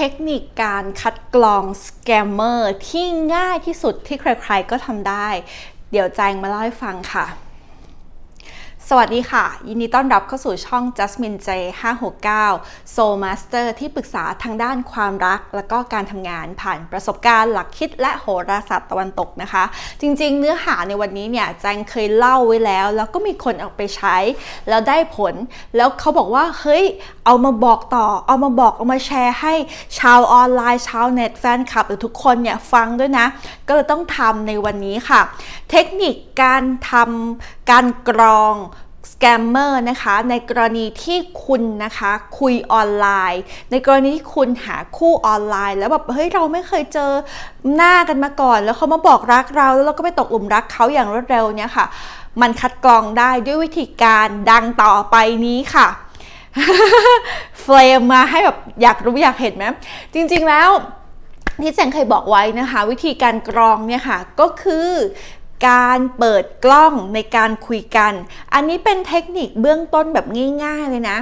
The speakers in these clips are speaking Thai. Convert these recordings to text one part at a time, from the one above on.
ทคนิคการคัดกรองสแกมเมอร์ที่ง่ายที่สุดที่ใครๆก็ทำได้ เดี๋ยวแจงมาเล่าให้ฟังค่ะ สวัสดีค่ะ ยินดีต้อนรับเข้าสู่ช่อง Jasmine J 569 Soul Master ที่ปรึกษาทางด้านความรัก และก็การทำงานผ่านประสบการณ์หลักคิดและโหราศาสตร์ตะวันตกนะคะ จริงๆ เนื้อหาในวันนี้เนี่ยแจงเคยเล่าไว้แล้ว แล้วก็มีคนเอาไปใช้ แล้วได้ผล แล้วเขาบอกว่า เฮ้ย เอามาบอกต่อ เอามาบอกเอามาแชร์ให้ชาวออนไลน์ชาวเน็ตแฟนคลับหรือทุกคนเนี่ยฟังด้วยนะ ก็เลยต้องทำในวันนี้ค่ะ เทคนิคการทำ การกรองสแกมเมอร์นะคะในกรณีที่คุณนะคะคุยออนไลน์ ในกรณีที่คุณหาคู่ออนไลน์ แล้วแบบเฮ้ยเราไม่เคยเจอหน้ากันมาก่อน แล้วเขามาบอกรักเราแล้วเราก็ไปตกหลุมรักเขาอย่างรวดเร็วเนี่ยค่ะ มันคัดกรองได้ด้วยวิธีการดังต่อไปนี้ค่ะเฟลมมาให้แบบอยากรู้อยากเห็นไหมจริงๆแล้วที่แจงเคยบอกไว้นะคะ วิธีการกรองเนี่ยค่ะก็คือ การเปิดกล้องในการคุยกัน อันนี้เป็นเทคนิคเบื้องต้นแบบง่ายๆเลยนะ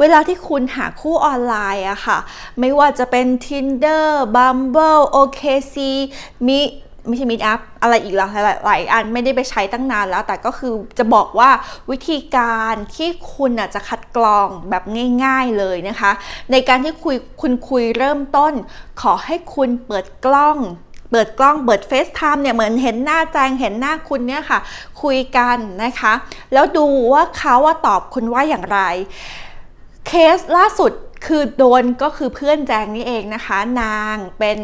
เวลาที่คุณหาคู่ออนไลน์อะค่ะ ไม่ว่าจะเป็น Tinder Bumble OKC มีไม่ใช่มิ t อัพอะไรอีกหลายหลายอันไม่ได้ไปใช้ตั้งนานแล้ว แต่ก็คือจะบอกว่าวิธีการที่คุณจะคัดกรองแบบง่าย ๆเลยนะคะ ในการที่คุยคุณคุยเริ่มต้น ขอให้คุณเปิดกล้อง เปิดกล้องเปิดเฟซไทม์เนี่ยเหมือนเห็นหน้าแจงเห็นหน้าคุณเนี่ยค่ะ คุยกันนะคะ แล้วดูว่าเขาว่าตอบคุณว่าอย่างไร เคสล่าสุดคือโดนก็คือเพื่อนแจงนี่เองนะคะ นางเป็น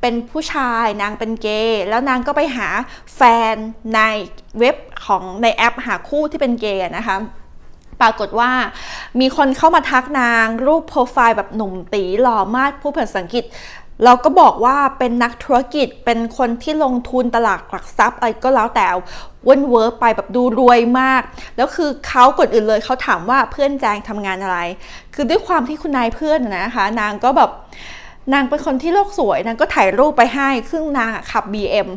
เป็นผู้ชายนางเป็นเกย์แล้วนางก็ไปหาแฟนในเว็บของในแอปหาคู่ที่เป็นเกย์นะคะปรากฏว่ามีคนเข้ามาทักนางรูปโปรไฟล์แบบหนุ่มตีหล่อมากผู้ภาษาอังกฤษ เราก็บอกว่าเป็นนักธุรกิจเป็นคนที่ลงทุนตลาดหลักทรัพย์อะไรก็แล้วแต่วนเวิร์ไปแบบดูรวยมาก แล้วคือเขากดอื่นเลยเขาถามว่าเพื่อนแจงทำงานอะไร คือด้วยความที่คุณนายเพื่อนนะคะ นางก็แบบนางเป็นคนที่โลกสวยนางก็ถ่ายรูปไปให้ครึ่งนางขับ BM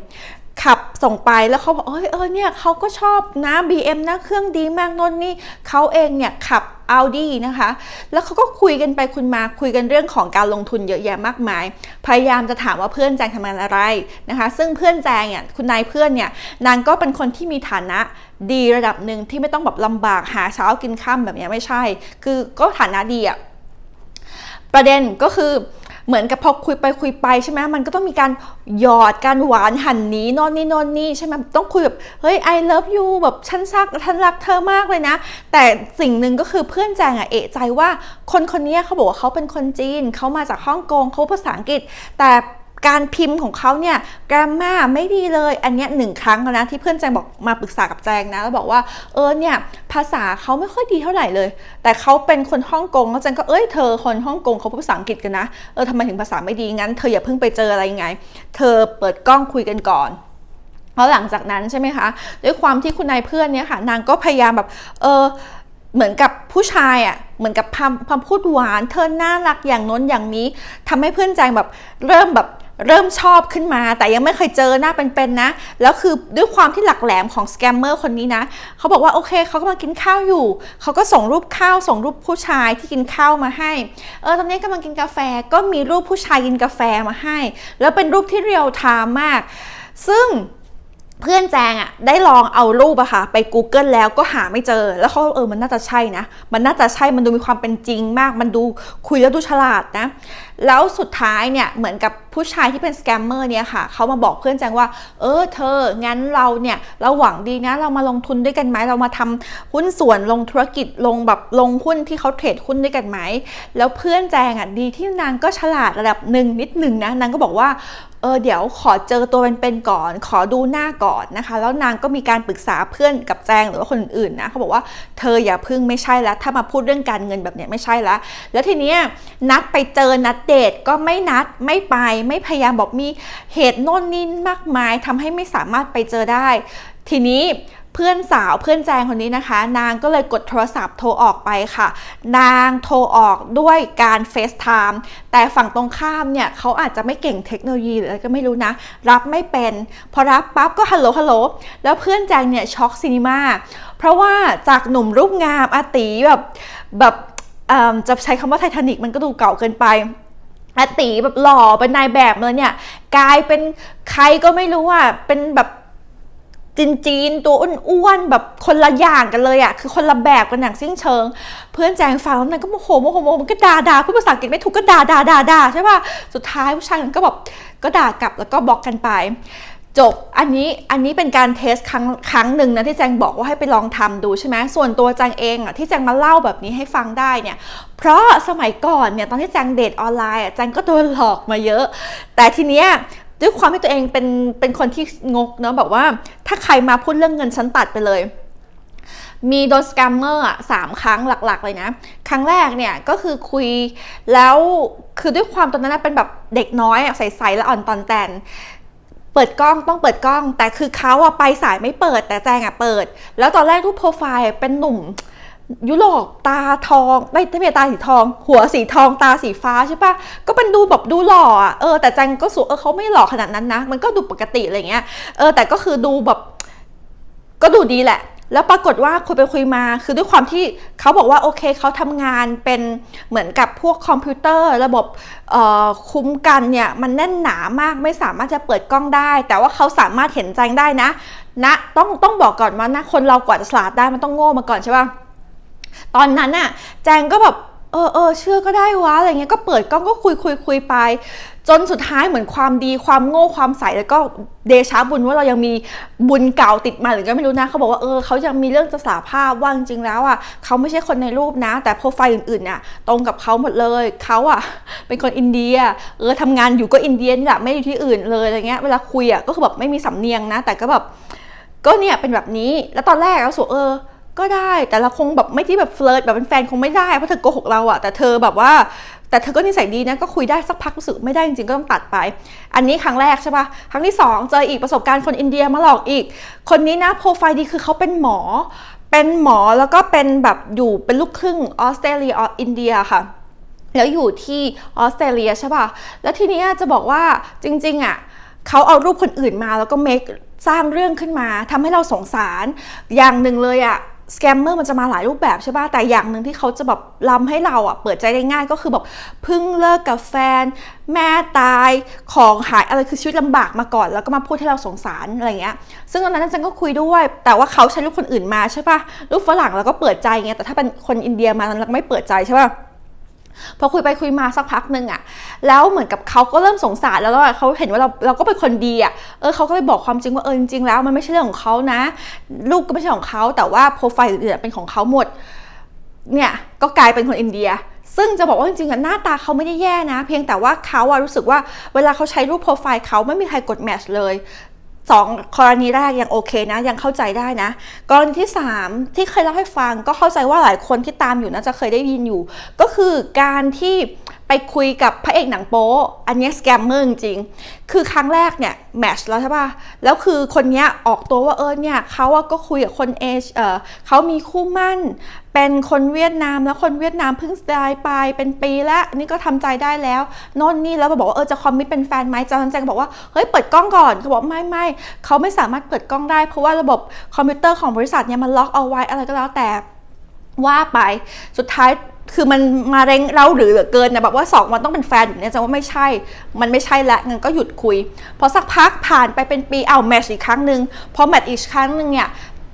ขับส่งไปแล้วเขาบอกเออเออเนี่ยเขาก็ชอบนะ BM นะเครื่องดีมากนนนี่เขาเองเนี่ยขับ Audi นะคะ แล้วเขาก็คุยกันไปคุณมาคุยกันเรื่องของการลงทุนเยอะแยะมากมาย พยายามจะถามว่าเพื่อนแจงทำงานอะไรนะคะ ซึ่งเพื่อนแจงเนี่ยคุณนายเพื่อนเนี่ยนางก็เป็นคนที่มีฐานะดีระดับหนึ่งที่ไม่ต้องแบบลำบากหาเช้ากินข้ามแบบนี้ไม่ใช่ คือก็ฐานะดีอะประเด็นก็คือ เหมือนกับพอคุยไปคุยไปใช่ไหมมันก็ต้องมีการหยอดการหวานหันนี้นอนนี่นอนนี่ใช่ไหมต้องคุยแบบเฮ้ย I love you แบบฉันรักฉันรักเธอมากเลยนะ แต่สิ่งหนึ่งก็คือเพื่อนแจงอะเอะใจว่าคนคนนี้เขาบอกว่าเขาเป็นคนจีนเขามาจากฮ่องกงเขาภาษาอังกฤษ แต่ การพิมพ์ของเขาเนี่ยกราฟมาไม่ดีเลย อันนี้หนึ่งครั้งแล้วนะที่เพื่อนแจงบอกมาปรึกษากับแจงนะแล้วบอกว่าเออเนี่ยภาษาเขาไม่ค่อยดีเท่าไหร่เลย แต่เขาเป็นคนฮ่องกงแล้วแจงก็เอ้ยเธอคนฮ่องกงเขาพูดภาษาอังกฤษกันนะเออทำไมถึงภาษาไม่ดีงั้นเธออย่าเพิ่งไปเจออะไรไง เธอเปิดกล้องคุยกันก่อนแล้วหลังจากนั้นใช่ไหมคะด้วยความที่คุณนายเพื่อนเนี่ยค่ะนางก็พยายามแบบเออเหมือนกับผู้ชายอะ่ะเหมือนกับคำพูดหวานเธอน่ารักอย่างน้นอย่างนี้ทำให้เพื่อนแจงแบบเริ่มแบบ เริ่มชอบขึ้นมา แต่ยังไม่เคยเจอหน้าเป็นๆนะ แล้วคือด้วยความที่หลักแหลมของสแกมเมอร์คนนี้นะเขาบอกว่าโอเคเขากำลังกินข้าวอยู่ เขาก็ส่งรูปข้าวส่งรูปผู้ชายที่กินข้าวมาให้ เออตอนนี้กำลังกินกาแฟก็มีรูปผู้ชายกินกาแฟมาให้ แล้วเป็นรูปที่เรียลไทม์มาก ซึ่งเพื่อนแจงอะได้ลองเอารูปอะค่ะ ไป Google แล้วก็หาไม่เจอ แล้วเขาเออมันน่าจะใช่นะ มันน่าจะใช่มันดูมีความเป็นจริงมาก มันดูคุยแล้วดูฉลาดนะ แล้วสุดท้ายเนี่ยเหมือนกับ ผู้ชายที่เป็นสแกมเมอร์เนี่ยค่ะเขามาบอกเพื่อนแจงว่า เออเธอ งั้นเราเนี่ยเราหวังดีนะ เรามาลงทุนด้วยกันไหมเรามาทำหุ้นส่วนลงธุรกิจลงแบบลงหุ้นที่เขาเทรดหุ้นด้วยกันไหมแล้วเพื่อนแจงอะดีที่นางก็ฉลาดระดับหนึ่งนิดหนึ่งนะนางก็บอกว่าเออเดี๋ยวขอเจอตัวเป็นๆก่อน ขอดูหน้าก่อนนะคะ แล้วนางก็มีการปรึกษาเพื่อนกับแจงหรือว่าคนอื่นนะเขาบอกว่าเธออย่าพึ่งไม่ใช่แล้ว ถ้ามาพูดเรื่องการเงินแบบเนี้ยไม่ใช่แล้วแล้วทีเนี้ยนัดไปเจอนัดเดทก็ไม่นัดไม่ไปไม่พยายามบอกมีเหตุโน่นนี่มากมายทำให้ไม่สามารถไปเจอได้ ทีนี้เพื่อนสาวเพื่อนแจงคนนี้นะคะ นางก็เลยกดโทรศัพท์โทรออกไปค่ะ นางโทรออกด้วยการเฟซไทม์แต่ฝั่งตรงข้ามเนี่ยเขาอาจจะไม่เก่งเทคโนโลยีหรืออะไรก็ไม่รู้นะ รับไม่เป็น พอรับปั๊บก็ฮัลโหลฮัลโหลแล้วเพื่อนแจงเนี่ยช็อกซีนีมาเพราะว่าจากหนุ่มรูปงามอาตีแบบแบบจะใช้คำว่าไททานิกมันก็ดูเก่าเกินไป อาตีแบบหล่อเป็นนายแบบเลยเนี่ยกลายเป็นใครก็ไม่รู้อะเป็นแบบจีนจีนๆตัวอ้วนๆแบบคนละอย่างกันเลยอะคือคนละแบบกันอย่างสิ้นเชิง เพื่อนแจงฟังแล้วนางก็โมโหโมโหโมโหมันก็ด่าด่าพูดภาษาอังกฤษไม่ถูกก็ด่าด่าด่าด่าใช่ป่ะสุดท้ายผู้ชายมันก็แบบก็ด่ากลับแล้วก็บล็อกกันไป จบอันนี้อันนี้เป็นการเทสครั้งครั้งหนึ่งนะที่แจงบอกว่าให้ไปลองทำดูใช่ไหมส่วนตัวแจงเองอะที่แจงมาเล่าแบบนี้ให้ฟังได้เนี่ยเพราะสมัยก่อนเนี่ยตอนที่แจงเดทออนไลน์อะแจงก็โดนหลอกมาเยอะ แต่ทีเนี้ยด้วยความที่ตัวเองเป็นเป็นคนที่งกเนาะแบบว่าถ้าใครมาพูดเรื่องเงินฉันตัดไปเลยมีโดนสแกมเมอร์อะสามครั้งหลักๆ เลยนะ ครั้งแรกเนี่ยก็คือคุยแล้วคือด้วยความตอนนั้นเป็นแบบเด็กน้อยอะใสๆและอ่อนตอนแตน เปิดกล้องต้องเปิดกล้อง แต่คือเขาอะไปสายไม่เปิด แต่แจงอะเปิด แล้วตอนแรกรูปโปรไฟล์เป็นหนุ่ม ยุโรปตาทองไม่ไม่ใช่ตาสีทอง หัวสีทองตาสีฟ้าใช่ปะก็เป็นดูแบบดูหล่ออะเออแต่แจงก็สูเออเขาไม่หล่อขนาดนั้นนะ มันก็ดูปกติอะไรเงี้ยเออแต่ก็คือดูแบบก็ดูดีแหละ แล้วปรากฏว่าคุยไปคุยมา คือด้วยความที่เขาบอกว่าโอเคเขาทำงานเป็นเหมือนกับพวกคอมพิวเตอร์ ระบบคุ้มกันเนี่ยมันแน่นหนามากไม่สามารถจะเปิดกล้องได้ แต่ว่าเขาสามารถเห็นแจ้งได้นะนะต้องต้องบอกก่อนว่านะคนเรากว่าจะสลาดได้มันต้องโง่มาก่อนใช่ป่ะตอนนั้นน่ะแจงก็แบบเออเออเชื่อก็ได้วะอะไรเงี้ยก็เปิดกล้องก็คุยคุยคุยไป จนสุดท้ายเหมือนความดีความโง่ความใสแล้วก็เดชาบุญว่าเรายังมีบุญเก่าติดมาหรือก็ไม่รู้นะเขาบอกว่าเออเขายังมีเรื่องจะสาภาพว่าจริงๆแล้วอะเขาไม่ใช่คนในรูปนะ แต่โปรไฟล์อื่นๆเนี่ยตรงกับเขาหมดเลยเขาอะเป็นคนอินเดียเออทำงานอยู่ก็อินเดียนี่แหละไม่อยู่ที่อื่นเลยอะไรเงี้ยเวลาคุยอะก็คือแบบไม่มีสำเนียงนะ แต่ก็แบบก็เนี่ยเป็นแบบนี้แล้วตอนแรกเราสูเออ ก็ได้แต่เราคงแบบไม่ที่แบบเฟลิร์ตแบบเป็นแฟนคงไม่ได้เพราะเธอโกหกเราอะแต่เธอแบบว่า แต่เธอก็นิสัยดีนะก็คุยได้สักพักรู้สึกไม่ได้จริงๆก็ต้องตัดไป อันนี้ครั้งแรกใช่ปะครั้งที่สองเจออีกประสบการณ์คนอินเดียมาหลอกอีก คนนี้นะโปรไฟล์ดีคือเขาเป็นหมอ เป็นหมอแล้วก็เป็นแบบอยู่เป็นลูกครึ่งออสเตรเลียอินเดียค่ะแล้วอยู่ที่ออสเตรเลียใช่ป่ะ แล้วทีนี้จะบอกว่าจริง ๆ อะเขาเอารูปคนอื่นมาแล้วก็เมคสร้างเรื่องขึ้นมาทำให้เราสงสารอย่างหนึ่งเลยอะ สแกมเมอร์มันจะมาหลายรูปแบบใช่ป่ะ แต่อย่างหนึ่งที่เขาจะแบบล้ำให้เราอะ เปิดใจได้ง่ายก็คือแบบเพิ่งเลิกกับแฟน แม่ตายของหายอะไรคือชีวิตลำบากมาก่อน แล้วก็มาพูดให้เราสงสารอะไรเงี้ย ซึ่งตอนนั้นฉันก็คุยด้วย แต่ว่าเขาใช้รูปคนอื่นมาใช่ป่ะ รูปฝรั่งแล้วก็เปิดใจไงแต่ถ้าเป็นคนอินเดียมาเราไม่เปิดใจใช่ป่ะ พอคุยไปคุยมาสักพักหนึ่งอะแล้วเหมือนกับเขาก็เริ่มสงสารแล้วว่าเขาเห็นว่าเราเราก็เป็นคนดีอะเออเขาก็เลยบอกความจริงว่าเออจริงๆแล้วมันไม่ใช่เรื่องของเขานะ ลูกก็ไม่ใช่ของเขาแต่ว่าโปรไฟล์อื่นๆเป็นของเขาหมด เนี่ยก็กลายเป็นคนอินเดีย ซึ่งจะบอกว่าจริงๆอะหน้าตาเขาไม่ได้แย่นะ เพียงแต่ว่าเขาอะรู้สึกว่าเวลาเขาใช้รูปโปรไฟล์เขาไม่มีใครกดแมทช์เลย สองกรณีแรกยังโอเคนะ ยังเข้าใจได้นะ กรณีที่ 3 ที่เคยเล่าให้ฟังก็เข้าใจว่าหลายคนที่ตามอยู่น่าจะเคยได้ยินอยู่ ก็คือการที่ ไปคุยกับพระเอกหนังโป๊อันนี้สแกมเมอร์จริงคือครั้งแรกเนี่ยแมชแล้วใช่ป่ะ แล้วคือคนเนี้ยออกตัวว่าเออเนี่ยเขาอะก็คุยกับคนเอชเออเขามีคู่มั่น เป็นคนเวียดนามแล้วคนเวียดนามเพิ่งตายไปเป็นปีแล้วนี่ก็ทำใจได้แล้วน่นนี่แล้วมาบอกว่าเออจะคอมมิตเป็นแฟนไหมจอนแจงบอกว่าเฮ้ยเปิดกล้องก่อนเขาบอกไม่ไม่เขาไม่สามารถเปิดกล้องได้ เพราะว่าระบบคอมพิวเตอร์ของบริษัทเนี่ยมันล็อกเอาไว้อะไรก็แล้วแต่ว่าไปสุดท้าย คือมันมาเร่งเราหรือเหลือเกินนะแบบว่าสองวันต้องเป็นแฟนแบบนี้จะว่าไม่ใช่ มันไม่ใช่ละงั้นก็หยุดคุย พอสักพักผ่านไปเป็นปีเอาแมทช์อีกครั้งหนึ่งพอแมทช์อีกครั้งหนึ่งเนี่ย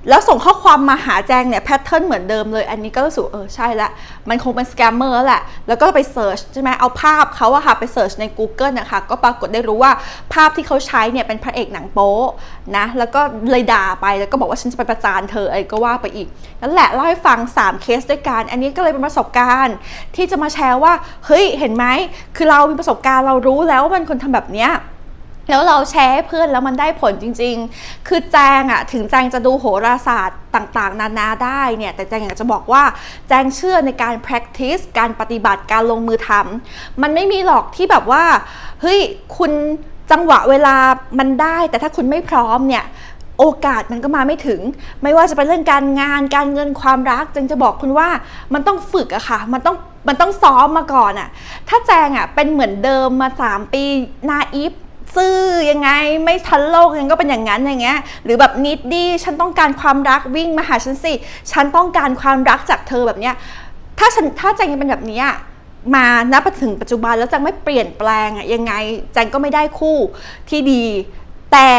แล้วส่งข้อความมาหาแจงเนี่ยแพทเทิร์นเหมือนเดิมเลย อันนี้ก็รู้สึกเออใช่ละ มันคงเป็นสแกมเมอร์แหละ แล้วก็ไปเสิร์ชใช่ไหมเอาภาพเขาอะค่ะไปเสิร์ชใน Google นะคะ ก็ปรากฏได้รู้ว่าภาพที่เขาใช้เนี่ยเป็นพระเอกหนังโป๊นะ แล้วก็เลยด่าไปแล้วก็บอกว่าฉันจะไปประจานเธออะไรก็ว่าไปอีก นั่นแหละเล่าให้ฟัง 3 เคสด้วยกัน อันนี้ก็เลยเป็นประสบการณ์ที่จะมาแชร์ว่าเฮ้ยเห็นไหมคือเรามีประสบการณ์เรารู้แล้วว่ามันคนทำแบบเนี้ย แล้วเราแชร์ให้เพื่อนแล้วมันได้ผลจริง ๆ คือแจงอะถึงแจงจะดูโหราศาสตร์ต่างๆ นานาได้เนี่ยแต่แจงอยากจะบอกว่าแจงเชื่อในการ practice การปฏิบัติการลงมือทำมันไม่มีหรอกที่แบบว่าเฮ้ยคุณจังหวะเวลามันได้ แต่ถ้าคุณไม่พร้อมเนี่ยโอกาสมันก็มาไม่ถึง ไม่ว่าจะเป็นเรื่องการงานการเงินความรักจึงจะบอกคุณว่ามันต้องฝึกอะค่ะ มันต้องมันต้องซ้อมมาก่อนอะถ้าแจงอะเป็นเหมือนเดิมมา 3 ปีนาอีฟ ซื่อยังไงไม่ทันโลกยังก็เป็นอย่างนั้นอย่างเงี้ยหรือแบบนิดดี้ฉันต้องการความรักวิ่งมาหาฉันสิฉันต้องการความรักจากเธอแบบเนี้ยถ้าฉันถ้าใจยังเป็นแบบนี้มาณถึงปัจจุบันแล้วจังไม่เปลี่ยนแปลงอะยังไงแจงก็ไม่ได้คู่ที่ดี แต่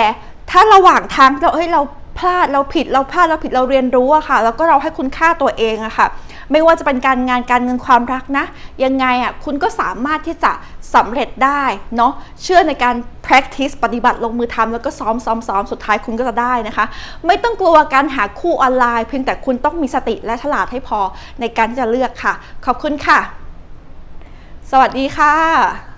ถ้าระหว่างทางเราเฮ้ยเราพลาดเราผิดเราพลาดเราผิดเราเรียนรู้อะค่ะ แล้วก็เราให้คุณค่าตัวเองอะค่ะ ไม่ว่าจะเป็นการงานการเงินความรักนะ ยังไงอะคุณก็สามารถที่จะ สำเร็จได้เนาะเชื่อในการ practice ปฏิบัติลงมือทำแล้วก็ซ้อมซ้อมซ้อมสุดท้ายคุณก็จะได้นะคะ ไม่ต้องกลัวการหาคู่ออนไลน์ เพียงแต่คุณต้องมีสติและฉลาดให้พอในการที่จะเลือกค่ะ ขอบคุณค่ะ สวัสดีค่ะ